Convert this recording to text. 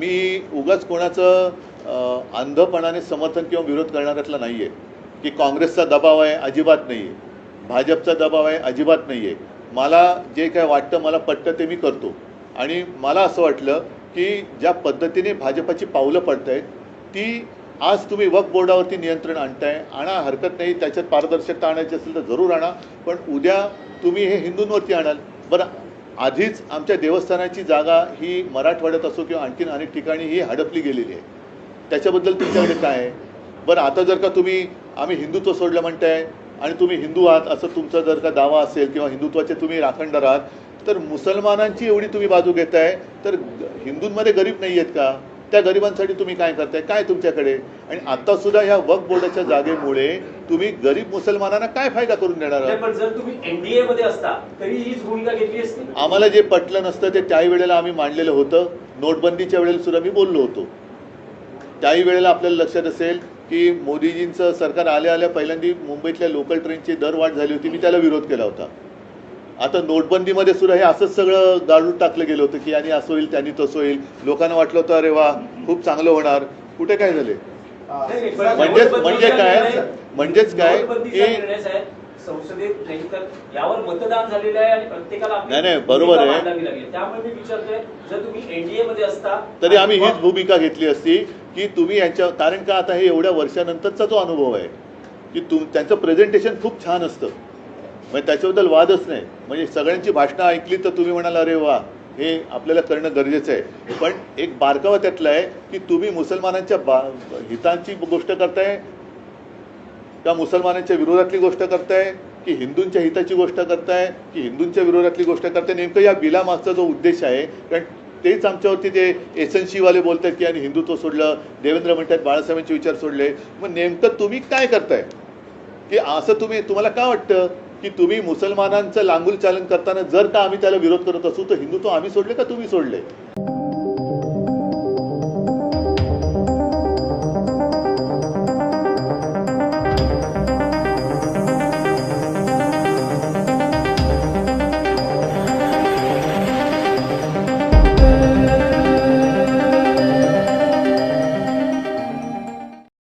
मी उगाच कोणाचं अंधपणाने समर्थन किंवा विरोध करणाऱ्यातला नाही आहे की काँग्रेसचा दबाव आहे अजिबात नाही आहे भाजपचा दबाव आहे अजिबात नाही आहे मला जे काय वाटतं मला पटतं ते मी करतो. आणि मला असं वाटलं की ज्या पद्धतीने भाजपाची पावलं पडत आहेत ती आज तुम्ही वक्फ बोर्डावरती नियंत्रण आणताय आणा हरकत नाही त्याच्यात पारदर्शकता आणायची असेल तर जरूर आणा पण उद्या तुम्ही हे हिंदूंवरती आणाल. बरं आधीच आमच्या देवस्थानाची जागा ही मराठवाड्यात असो किंवा आणखीन अनेक ठिकाणी ही हडपली गेलेली आहे. त्याच्याबद्दल तुमच्याकडे काय आहे? बरं आता जर का तुम्ही आम्ही हिंदुत्व सोडलं म्हणताय आणि तुम्ही हिंदू आहात असं तुमचा जर का दावा असेल किंवा हिंदुत्वाचे तुम्ही राखणदार आहात तर मुसलमानांची एवढी तुम्ही बाजू घेताय तर हिंदूंमध्ये गरीब नाही आहेत का? त्या गरिबांसाठी तुम्ही काय करताय? काय तुमच्याकडे? आणि आता सुद्धा ह्या वक्फ बोर्डाच्या जागेमुळे तुम्ही गरीब मुसलमानांना काय फायदा करून देणार आहात? आम्हाला जे पटलं नसतं ते त्याही वेळेला आम्ही मांडलेलं होतं. नोटबंदीच्या वेळेला सुद्धा मी बोललो होतो. त्याही वेळेला आपल्याला लक्षात असेल की मोदीजींचं सरकार आल्या आल्या पहिल्यांदी मुंबईतल्या लोकल ट्रेनची दरवाढ झाली होती. मी त्याला विरोध केला होता. आता नोटबंदीमध्ये सुद्धा हे असंच सगळं गाडून टाकलं गेलं होतं की आणि असं होईल त्यांनी तसं होईल. लोकांना वाटलं होतं अरे वा खूप चांगलं होणार. कुठे काय झाले? म्हणजेच नोटबंदीचा म्हणजे काय? निर्णय- म्हणजेच काय? की संसदेत नाही तर यावर मतदान झालेलं आहे आणि प्रत्येकाला आपली नाही, नाही, बरोबर आहे. मांडावी लागेल. त्यामुळे मी विचारतोय जर तुम्ही एनडीए मध्ये असता तरी आम्ही हीच भूमिका घेतली असती की तुम्ही यांच्या कारण का आता हे एवढ्या वर्षानंतरचा जो अनुभव आहे की तुम त्यांचं प्रेझेंटेशन खूप छान असतं. म्हणजे त्याच्याबद्दल वादच नाही. म्हणजे सगळ्यांची भाषणं ऐकली तर तुम्ही म्हणाल अरे वा हे आपल्याला करणं गरजेचं आहे. पण एक बारकावा त्यातला आहे की तुम्ही मुसलमानांच्या बा हितांची गोष्ट करताय का मुसलमानांच्या विरोधातली गोष्ट करताय की हिंदूंच्या हिताची गोष्ट करताय की हिंदूंच्या विरोधातली गोष्ट करताय. नेमकं या बिलामागचा जो उद्देश आहे कारण तेच आमच्यावरती ते एसएनसीवाले बोलतात की आणि हिंदुत्व सोडलं देवेंद्र म्हणतात बाळासाहेबांचे विचार सोडले. मग नेमकं तुम्ही काय करताय? की असं तुम्ही तुम्हाला का वाटतं? की तुम्ही मुसलमानांचं लांगुल चालन करताना जर का आम्ही त्याला विरोध करत असू तर हिंदुत्व आम्ही सोडले का तुम्ही सोडले?